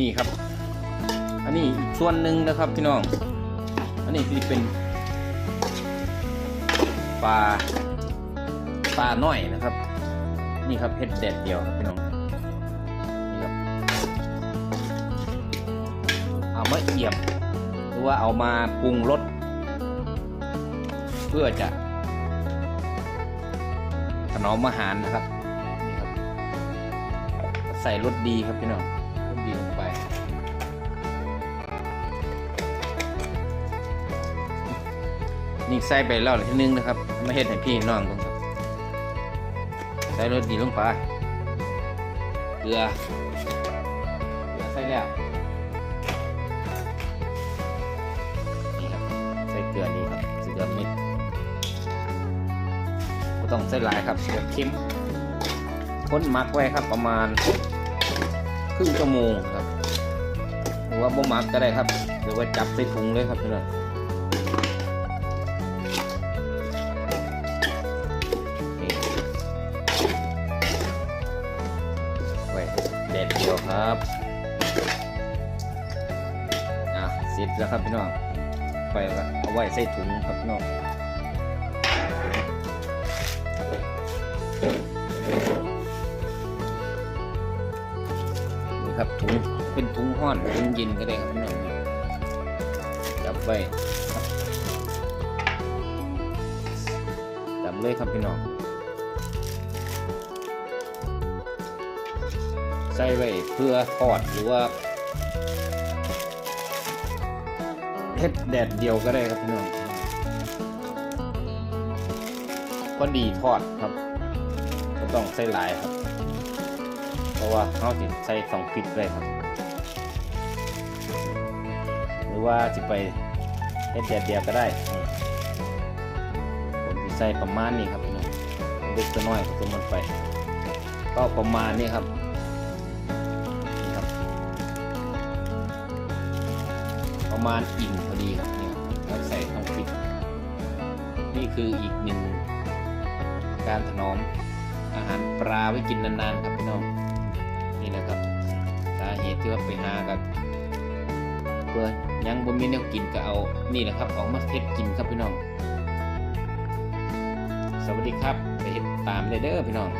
นี่ครับ อันนี้อีกส่วนหนึ่งนะครับพี่น้อง อันนี้ที่เป็นปลาปลาน้อยนะครับ นี่ครับเห็ดแดดเดียวครับพี่น้องนี่ครับเอามาเอี่ยมหรือว่าเอามาปรุงรสเพื่อจะถนอมอาหารนะครับนี่ครับ ใส่รสดีครับพี่น้อง นี่ใส่ไปแล้วทีนึงนะครับ มาเฮ็ดให้พี่น้องก่อนครับใส่รสดีลงไปเกลือเกลือใส่แล้วนี่ครับใส่เกลือนี่ครับใส่เกลือม็ดก็ต้องใส่หลายครับเกลือเค็มค้นมักไว้ครับประมาณครึ่งชั่วโมงครับ หรือว่าบ่มักก็ได้ครับหรือว่าจับใส่ถุงเลยครับพี่น้อง ยวครับอะเสร็จแล้วครับพี่น้องไปล้วเอาไว้ใส่ถุงครับพี่น้องนี่ครับถุงเป็นถุงห้อนถุงเย็นก็ได้ครับพี่น้องจับไว้จับเลยครับพี่น้อง ใส่ไว้เพื่อทอดหรือว่าเฮ็ดแดดเดียวก็ได้ครับพี่น้องก็ดีทอดครับก็ต้องใส่หลายครับ เพราะว่าเขาติดใส่สองฟิตเลยครับ หรือว่าจะไปเฮ็ดแดดเดียวก็ได้ ผมจะใส่ประมาณนี้ครับพี่น้องเล็กตัวน้อยผสมมันไป ก็ประมาณนี้ครับ ประมาณอิ่มพอดีครับเนี่ยแล้วใส่ท้องฟิตนี่คืออีกหนึ่งการถนอมอาหารปลาไว้กินนานๆครับพี่น้องนี่แหละครับสาเหตุที่ว่าไปหากันเพื่อยังบ่มีแนวกินก็เอานี่แหละครับออกมาเฮ็ดกินครับพี่น้อง สวัสดีครับไปเฮ็ดตามได้เด้อพี่น้อง